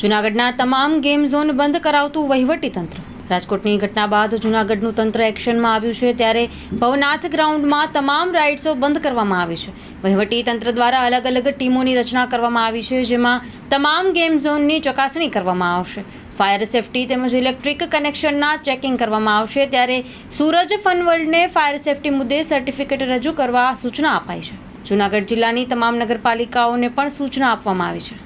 જૂનાગઢના તમામ game zone બંધ કરાવતું વહીવટી તંત્ર. રાજકોટની ઘટના બાદ જૂનાગઢનું તંત્ર એક્શનમાં આવ્યું છે ત્યારે ભવનાથ ગ્રાઉન્ડમાં તમામ રાઇડ્સો બંધ કરવામાં આવી છે. વહીવટી તંત્ર દ્વારા અલગ અલગ ટીમોની રચના કરવામાં આવી છે, જેમાં તમામ ગેમ ઝોનની ચકાસણી કરવામાં આવશે. ફાયર સેફટી તેમજ ઇલેક્ટ્રિક કનેક્શનના ચેકિંગ કરવામાં આવશે ત્યારે સૂરજ ફનવર્લ્ડને ફાયર સેફટી મુદ્દે સર્ટિફિકેટ રજૂ કરવા સૂચના અપાઈ છે. જૂનાગઢ જિલ્લાની તમામ નગરપાલિકાઓને પણ સૂચના આપવામાં આવી છે.